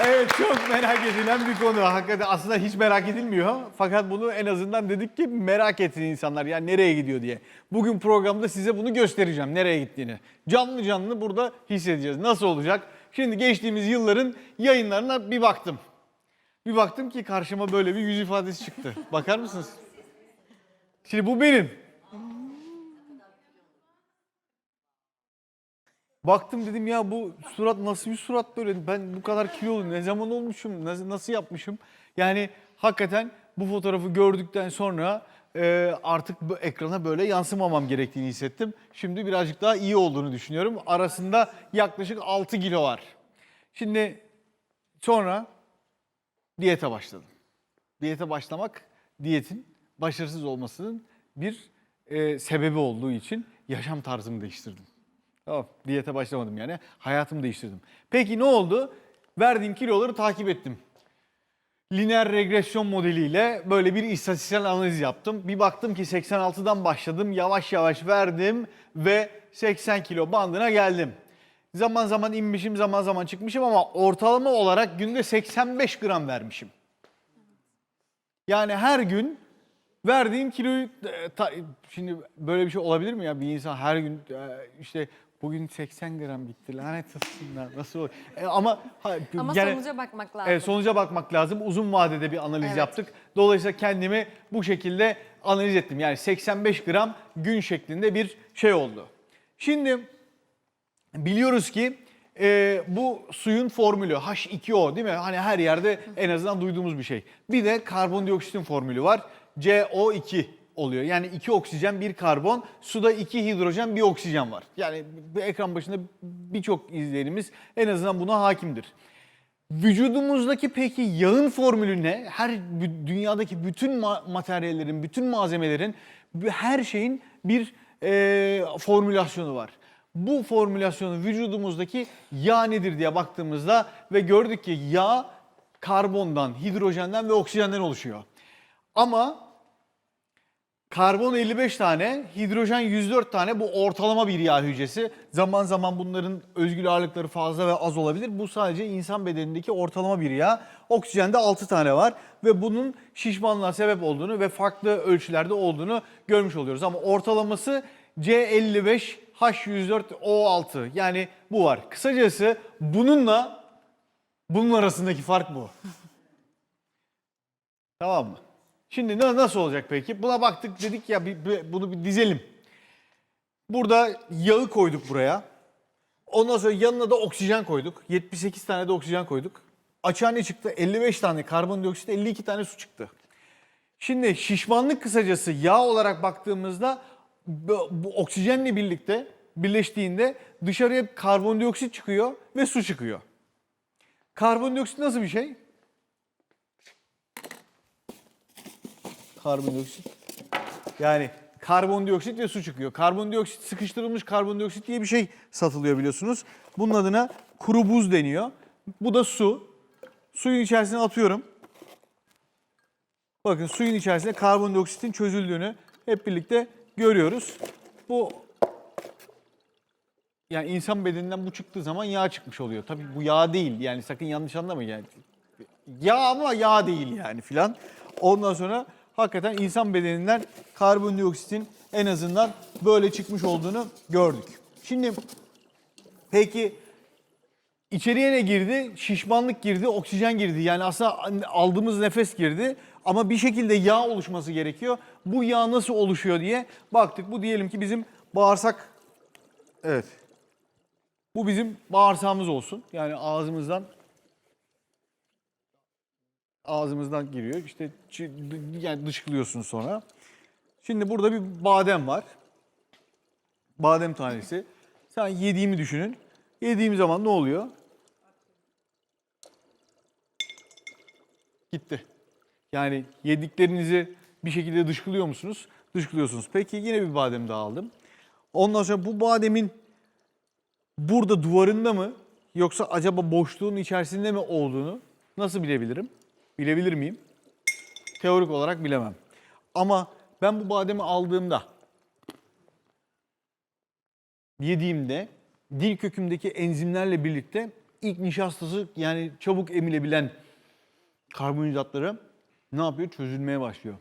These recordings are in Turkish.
Evet çok merak edilen bir konu. Hakikaten aslında hiç merak edilmiyor. Fakat bunu en azından dedik ki merak etsin insanlar. Yani nereye gidiyor diye. Bugün programda size bunu göstereceğim. Nereye gittiğini. Canlı canlı burada hissedeceğiz. Nasıl olacak? Şimdi geçtiğimiz yılların yayınlarına bir baktım. Bir baktım ki karşıma böyle bir yüz ifadesi çıktı. Bakar mısınız? Şimdi bu benim. Baktım dedim ya bu surat nasıl bir surat böyle ben bu kadar kilolu ne zaman olmuşum nasıl, nasıl yapmışım yani hakikaten bu fotoğrafı gördükten sonra e, artık bu ekrana böyle yansımamam gerektiğini hissettim. Şimdi birazcık daha iyi olduğunu düşünüyorum. Arasında yaklaşık 6 kilo var. Şimdi sonra diyete başladım. Diyete başlamak diyetin başarısız olmasının bir e, sebebi olduğu için yaşam tarzımı değiştirdim. Tamam, diyete başlamadım yani. Hayatımı değiştirdim. Peki ne oldu? Verdiğim kiloları takip ettim. Lineer regresyon modeliyle böyle bir istatistiksel analiz yaptım. Bir baktım ki 86'dan başladım. Yavaş yavaş verdim ve 80 kilo bandına geldim. Zaman zaman inmişim, zaman zaman çıkmışım ama ortalama olarak günde 85 gram vermişim. Yani her gün verdiğim kiloyu e, şimdi böyle bir şey olabilir mi ya bir insan her gün e, işte bugün 80 gram gitti lanet olsunlar nasıl olur? E, ama ha, Ama gene- sonuca bakmak lazım. Evet, sonuca bakmak lazım. Uzun vadede bir analiz Evet. yaptık. Dolayısıyla kendimi bu şekilde analiz ettim. Yani 85 gram gün şeklinde bir şey oldu. Şimdi biliyoruz ki e, bu suyun formülü H2O değil mi? Hani her yerde en azından duyduğumuz bir şey. Bir de karbondioksitin formülü var. CO2 oluyor. Yani iki oksijen, bir karbon. Suda iki hidrojen, bir oksijen var. Yani bu ekran başında birçok izleyenimiz en azından buna hakimdir. Vücudumuzdaki peki yağın formülü ne? Her dünyadaki bütün ma- materyallerin, bütün malzemelerin, her şeyin bir e, formülasyonu var. Bu formülasyonu vücudumuzdaki yağ nedir diye baktığımızda ve gördük ki yağ karbondan, hidrojenden ve oksijenden oluşuyor. Ama Karbon 55 tane, hidrojen 104 tane bu ortalama bir yağ hücresi. Zaman zaman bunların özgül ağırlıkları fazla ve az olabilir. Bu sadece insan bedenindeki ortalama bir yağ. Oksijende 6 tane var ve bunun şişmanlığa sebep olduğunu ve farklı ölçülerde olduğunu görmüş oluyoruz. Ama ortalaması C55 H104O6 yani bu var. Kısacası bununla bunun arasındaki fark bu. Tamam mı? Şimdi na- nasıl olacak peki? Buna baktık dedik ya bir, bir- bunu bir dizelim. Burada yağı koyduk buraya. Ondan sonra yanına da oksijen koyduk. 78 tane de oksijen koyduk. Açığa ne çıktı? 55 tane karbondioksit, 52 tane su çıktı. Şimdi şişmanlık kısacası yağ olarak baktığımızda bu, bu oksijenle birlikte birleştiğinde dışarıya karbondioksit çıkıyor ve su çıkıyor. Karbondioksit nasıl bir şey? Karbondioksit. Yani karbondioksit ve su çıkıyor. Karbondioksit sıkıştırılmış karbondioksit diye bir şey satılıyor biliyorsunuz. Bunun adına kuru buz deniyor. Bu da su. Suyun içerisine atıyorum. Bakın suyun içerisinde karbondioksitin çözüldüğünü hep birlikte görüyoruz. Bu yani insan bedeninden bu çıktığı zaman yağ çıkmış oluyor. Tabii bu yağ değil. Yani sakın yanlış anlamayın yani. Yağ ama yağ değil yani filan. Ondan sonra hakikaten insan bedeninden karbondioksitin en azından böyle çıkmış olduğunu gördük. Şimdi peki içeriye ne girdi? Şişmanlık girdi, oksijen girdi. Yani aslında aldığımız nefes girdi. Ama bir şekilde yağ oluşması gerekiyor. Bu yağ nasıl oluşuyor diye baktık. Bu diyelim ki bizim bağırsak. Evet. Bu bizim bağırsağımız olsun. Yani ağzımızdan ağzımızdan giriyor. İşte yani dışkılıyorsun sonra. Şimdi burada bir badem var. Badem tanesi. Sen yediğimi düşünün. Yediğim zaman ne oluyor? Gitti. Yani yediklerinizi bir şekilde dışkılıyor musunuz? Dışkılıyorsunuz. Peki yine bir badem daha aldım. Ondan sonra bu bademin burada duvarında mı yoksa acaba boşluğun içerisinde mi olduğunu nasıl bilebilirim? Bilebilir miyim? Teorik olarak bilemem. Ama ben bu bademi aldığımda yediğimde dil kökümdeki enzimlerle birlikte ilk nişastası yani çabuk emilebilen karbonhidratları ne yapıyor? Çözülmeye başlıyor.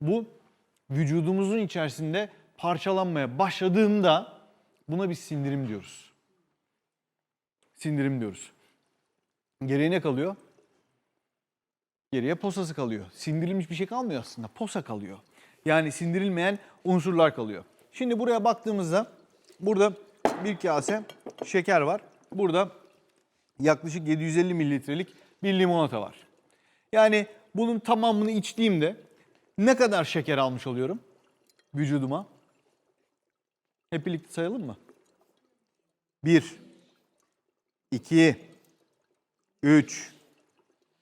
Bu vücudumuzun içerisinde parçalanmaya başladığında buna biz sindirim diyoruz. Sindirim diyoruz. Geriye ne kalıyor? Geriye posası kalıyor. Sindirilmiş bir şey kalmıyor aslında. Posa kalıyor. Yani sindirilmeyen unsurlar kalıyor. Şimdi buraya baktığımızda burada bir kase şeker var. Burada yaklaşık 750 mililitrelik bir limonata var. Yani bunun tamamını içtiğimde ne kadar şeker almış oluyorum vücuduma? Hep birlikte sayalım mı? 1 2 3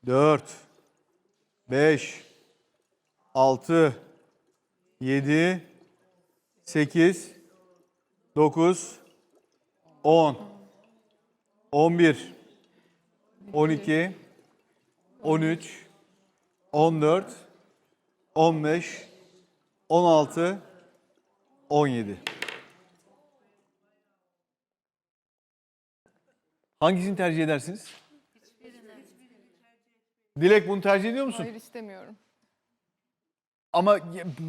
4 5 6 7 8 9 10 11 12 13 14 15 16 17 Hangisini tercih edersiniz? Dilek bunu tercih ediyor musun? Hayır istemiyorum. Ama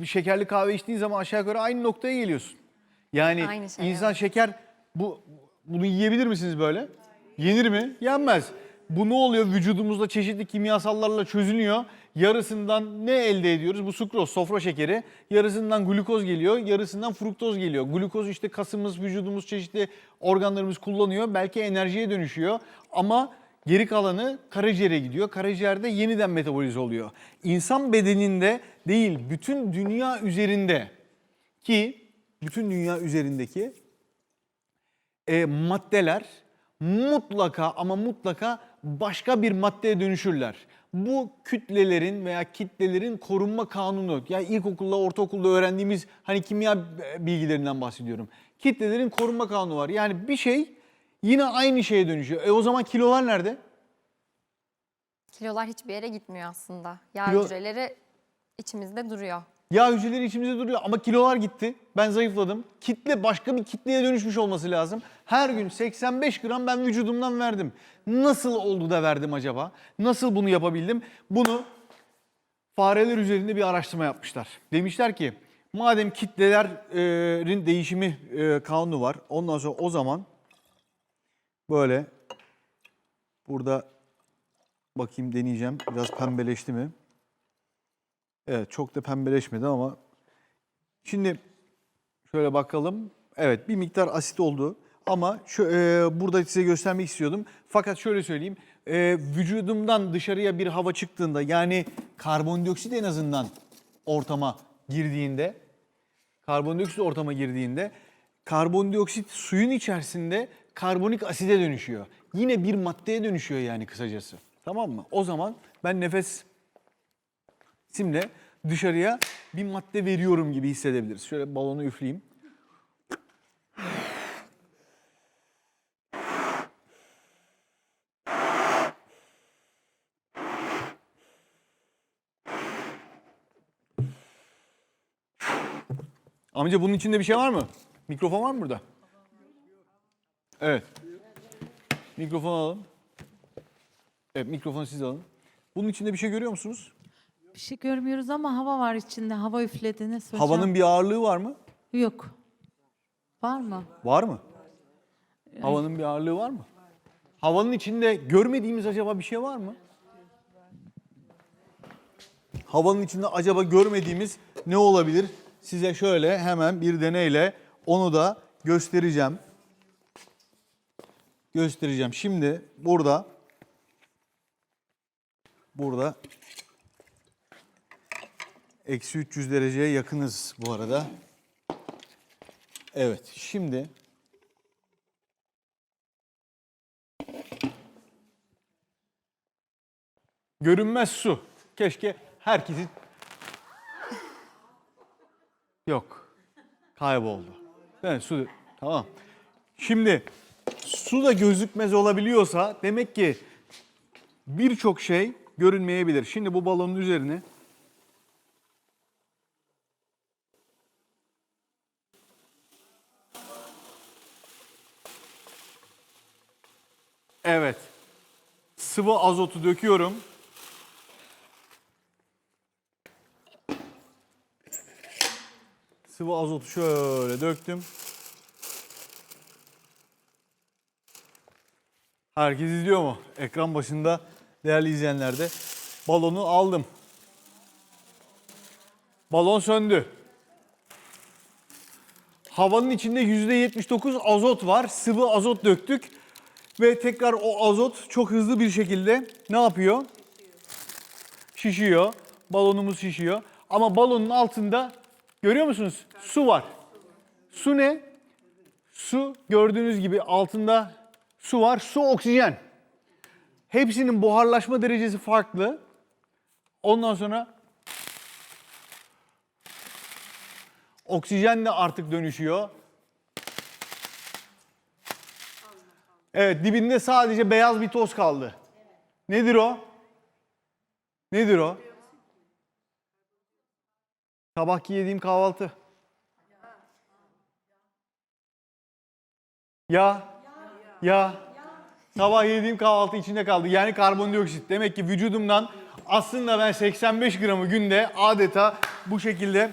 şekerli kahve içtiğin zaman aşağı yukarı aynı noktaya geliyorsun. Yani Aynı şey, insan evet. şeker bu bunu yiyebilir misiniz böyle? Yenir mi? Yenmez. Bu ne oluyor? Vücudumuzda çeşitli kimyasallarla çözülüyor. Yarısından ne elde ediyoruz? Bu sukroz, sofra şekeri. Yarısından glukoz geliyor, yarısından fruktoz geliyor. Glukoz işte kasımız, vücudumuz, çeşitli organlarımız kullanıyor. Belki enerjiye dönüşüyor ama geri kalanı karaciğere gidiyor. Karaciğerde yeniden metabolize oluyor. İnsan bedeninde değil, bütün dünya üzerinde ki bütün dünya üzerindeki e, maddeler mutlaka ama mutlaka başka bir maddeye dönüşürler. Bu kütlelerin veya kitlelerin korunma kanunu. Yani ilkokulda, ortaokulda öğrendiğimiz hani kimya bilgilerinden bahsediyorum. Kitlelerin korunma kanunu var. Yani bir şey yine aynı şeye dönüşüyor. E o zaman kilolar nerede? Kilolar hiçbir yere gitmiyor aslında. Yağ Kilo- hücreleri içimizde duruyor. Yağ hücreleri içimizde duruyor ama kilolar gitti. Ben zayıfladım. Kitle başka bir kitleye dönüşmüş olması lazım. Her gün 85 gram ben vücudumdan verdim. Nasıl oldu da verdim acaba? Nasıl bunu yapabildim? Bunu fareler üzerinde bir araştırma yapmışlar. Demişler ki madem kitlelerin değişimi e, kanunu var. Ondan sonra o zaman böyle burada bakayım deneyeceğim. Biraz pembeleşti mi? Evet çok da pembeleşmedi ama şimdi şöyle bakalım. Evet bir miktar asit oldu ama şu e, burada size göstermek istiyordum. Fakat şöyle söyleyeyim. e, vücudumdan dışarıya bir hava çıktığında yani karbondioksit en azından ortama girdiğinde karbondioksit ortama girdiğinde karbondioksit suyun içerisinde karbonik aside dönüşüyor. Yine bir maddeye dönüşüyor yani kısacası. Tamam mı? O zaman ben nefes Simle dışarıya bir madde veriyorum gibi hissedebiliriz. Şöyle balonu üfleyeyim. Amca bunun içinde bir şey var mı? Mikrofon var mı burada? Evet. Mikrofon alalım. Evet mikrofonu siz alın. Bunun içinde bir şey görüyor musunuz? Bir şey görmüyoruz ama hava var içinde. Hava üflediniz hocam. Havanın bir ağırlığı var mı? Yok. Var mı? Var mı? Havanın bir ağırlığı var mı? Havanın içinde görmediğimiz acaba bir şey var mı? Havanın içinde acaba görmediğimiz ne olabilir? Size şöyle hemen bir deneyle onu da göstereceğim. Göstereceğim. Şimdi burada burada eksi 300 dereceye yakınız bu arada. Evet, şimdi görünmez su. Keşke herkesin yok. Kayboldu. Evet, su tamam. Şimdi su da gözükmez olabiliyorsa demek ki birçok şey görünmeyebilir. Şimdi bu balonun üzerine Evet. Sıvı azotu döküyorum. Sıvı azotu şöyle döktüm. Herkes izliyor mu? Ekran başında değerli izleyenler de. Balonu aldım. Balon söndü. Havanın içinde %79 azot var. Sıvı azot döktük. Ve tekrar o azot çok hızlı bir şekilde ne yapıyor? Şişiyor. Balonumuz şişiyor. Ama balonun altında görüyor musunuz? Su var. Su ne? Su gördüğünüz gibi altında su var. Su oksijen. Hepsinin buharlaşma derecesi farklı. Ondan sonra oksijen de artık dönüşüyor. Evet dibinde sadece beyaz bir toz kaldı. Nedir o? Nedir o? Sabahki yediğim kahvaltı. Ya. Ya. Sabah yediğim kahvaltı içinde kaldı. Yani karbondioksit. Demek ki vücudumdan aslında ben 85 gramı günde adeta bu şekilde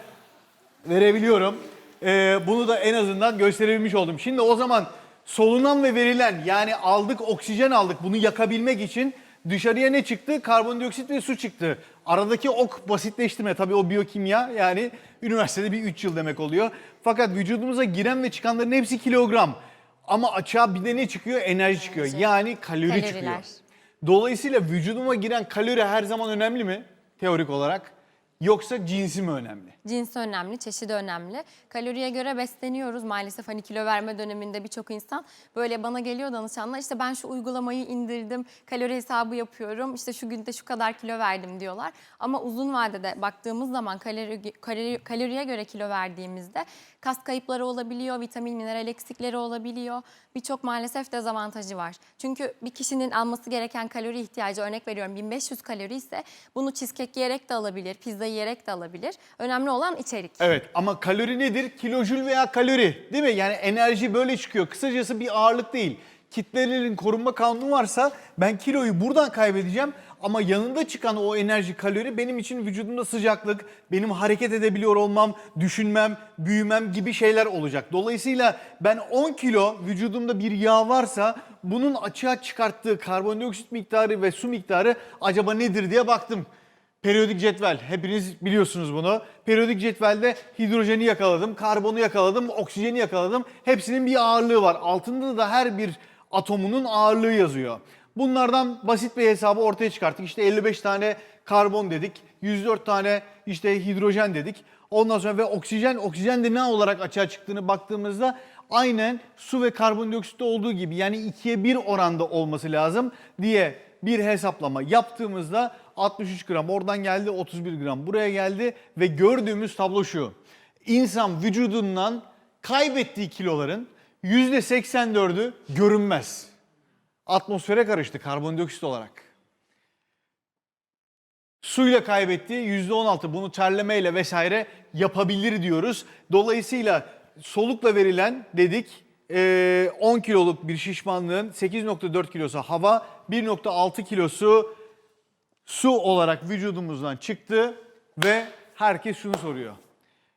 verebiliyorum. Ee, bunu da en azından gösterebilmiş oldum. Şimdi o zaman solunan ve verilen yani aldık oksijen aldık bunu yakabilmek için dışarıya ne çıktı? Karbondioksit ve su çıktı. Aradaki ok basitleştirme tabii o biyokimya yani üniversitede bir 3 yıl demek oluyor. Fakat vücudumuza giren ve çıkanların hepsi kilogram. Ama açığa bir de ne çıkıyor? Enerji çıkıyor. Yani kalori Kaloriler. çıkıyor. Dolayısıyla vücuduma giren kalori her zaman önemli mi? Teorik olarak. Yoksa cinsi mi önemli? Cinsi önemli, çeşidi önemli. Kaloriye göre besleniyoruz. Maalesef hani kilo verme döneminde birçok insan böyle bana geliyor danışanlar işte ben şu uygulamayı indirdim, kalori hesabı yapıyorum, işte şu günde şu kadar kilo verdim diyorlar. Ama uzun vadede baktığımız zaman kalori, kalori, kaloriye göre kilo verdiğimizde kas kayıpları olabiliyor, vitamin, mineral eksikleri olabiliyor. Birçok maalesef dezavantajı var. Çünkü bir kişinin alması gereken kalori ihtiyacı örnek veriyorum 1500 kalori ise bunu cheesecake yiyerek de alabilir, pizza yiyerek de alabilir. Önemli olan içerik. Evet ama kalori nedir? Kilojül veya kalori değil mi? Yani enerji böyle çıkıyor. Kısacası bir ağırlık değil. Kitlelerin korunma kanunu varsa ben kiloyu buradan kaybedeceğim ama yanında çıkan o enerji kalori benim için vücudumda sıcaklık, benim hareket edebiliyor olmam, düşünmem, büyümem gibi şeyler olacak. Dolayısıyla ben 10 kilo vücudumda bir yağ varsa bunun açığa çıkarttığı karbondioksit miktarı ve su miktarı acaba nedir diye baktım. Periyodik cetvel. Hepiniz biliyorsunuz bunu. Periyodik cetvelde hidrojeni yakaladım, karbonu yakaladım, oksijeni yakaladım. Hepsinin bir ağırlığı var. Altında da her bir atomunun ağırlığı yazıyor. Bunlardan basit bir hesabı ortaya çıkarttık. İşte 55 tane karbon dedik, 104 tane işte hidrojen dedik. Ondan sonra ve oksijen, oksijen de ne olarak açığa çıktığını baktığımızda aynen su ve karbondioksitte olduğu gibi yani ikiye bir oranda olması lazım diye bir hesaplama yaptığımızda 63 gram oradan geldi 31 gram buraya geldi ve gördüğümüz tablo şu. İnsan vücudundan kaybettiği kiloların %84'ü görünmez. Atmosfere karıştı karbondioksit olarak. Suyla kaybettiği %16 bunu terlemeyle vesaire yapabilir diyoruz. Dolayısıyla solukla verilen dedik eee, 10 kiloluk bir şişmanlığın 8.4 kilosu hava, 1.6 kilosu su olarak vücudumuzdan çıktı ve herkes şunu soruyor.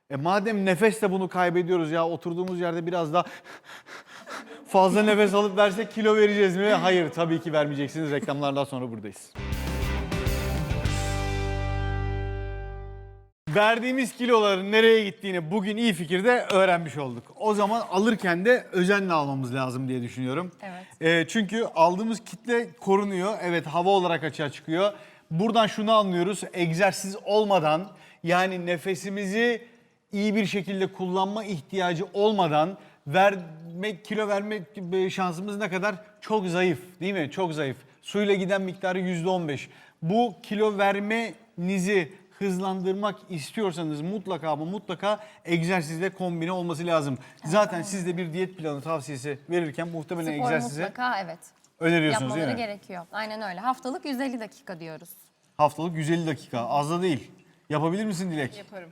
E madem nefesle bunu kaybediyoruz ya oturduğumuz yerde biraz daha fazla nefes alıp versek kilo vereceğiz mi? Hayır tabii ki vermeyeceksiniz. Reklamlardan sonra buradayız. Verdiğimiz kiloların nereye gittiğini bugün iyi fikirde öğrenmiş olduk. O zaman alırken de özenle almamız lazım diye düşünüyorum. Evet. Ee, çünkü aldığımız kitle korunuyor. Evet hava olarak açığa çıkıyor. Buradan şunu anlıyoruz. Egzersiz olmadan yani nefesimizi iyi bir şekilde kullanma ihtiyacı olmadan vermek kilo verme şansımız ne kadar çok zayıf değil mi? Çok zayıf. Suyla giden miktarı %15. Bu kilo vermenizi hızlandırmak istiyorsanız mutlaka ama mutlaka egzersizle kombine olması lazım. Zaten siz de bir diyet planı tavsiyesi verirken muhtemelen Spor egzersizi mutlaka evet. Öneriyorsunuz değil Yapmaları mi? gerekiyor. Aynen öyle. Haftalık 150 dakika diyoruz. Haftalık 150 dakika. Az da değil. Yapabilir misin Dilek? Yaparım.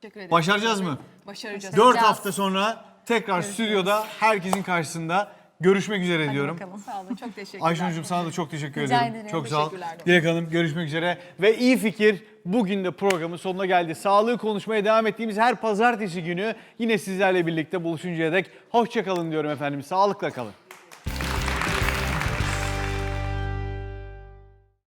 Teşekkür ederim. Başaracağız mı? Başaracağız. 4 Yapacağız. hafta sonra tekrar stüdyoda herkesin karşısında görüşmek üzere Hadi diyorum. bakalım. Sağ olun. Çok teşekkürler. Ayşenur'cum sana da çok teşekkür Rica ediyorum. ederim. Çok sağ ol. Teşekkürler. Dilek Hanım görüşmek üzere. Ve iyi fikir bugün de programın sonuna geldi. Sağlığı konuşmaya devam ettiğimiz her pazartesi günü yine sizlerle birlikte buluşuncaya dek hoşçakalın diyorum efendim. Sağlıkla kalın.